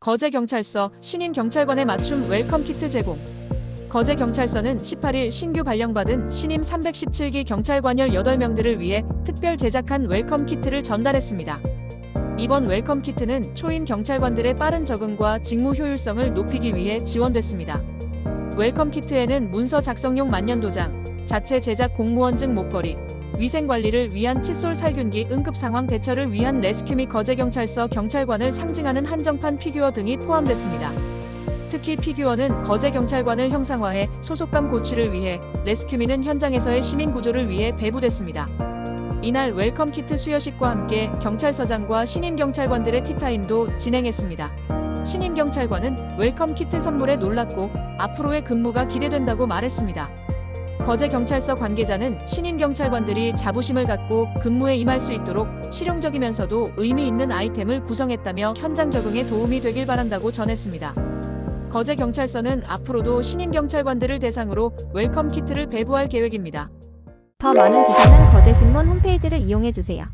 거제 경찰서 신임 경찰관에 맞춤 웰컴 키트 제공. 거제 경찰서는 18일 신규 발령받은 신임 317기 경찰관 18명들을 위해 특별 제작한 웰컴 키트를 전달했습니다. 이번 웰컴 키트는 초임 경찰관들의 빠른 적응과 직무 효율성을 높이기 위해 지원됐습니다. 웰컴 키트에는 문서 작성용 만년도장, 자체 제작 공무원증 목걸이, 위생 관리를 위한 칫솔 살균기 응급 상황 대처를 위한 레스큐 및 거제경찰서 경찰관을 상징하는 한정판 피규어 등이 포함됐습니다. 특히 피규어는 거제경찰관을 형상화해 소속감 고취를 위해 레스큐미는 현장에서의 시민 구조를 위해 배부됐습니다. 이날 웰컴 키트 수여식과 함께 경찰서장과 신임 경찰관들의 티타임도 진행했습니다. 신임 경찰관은 웰컴 키트 선물에 놀랐고 앞으로의 근무가 기대된다고 말했습니다. 거제 경찰서 관계자는 신임 경찰관들이 자부심을 갖고 근무에 임할 수 있도록 실용적이면서도 의미 있는 아이템을 구성했다며 현장 적응에 도움이 되길 바란다고 전했습니다. 거제 경찰서는 앞으로도 신임 경찰관들을 대상으로 웰컴 키트를 배부할 계획입니다. 더 많은 기사는 거제신문 홈페이지를 이용해 주세요.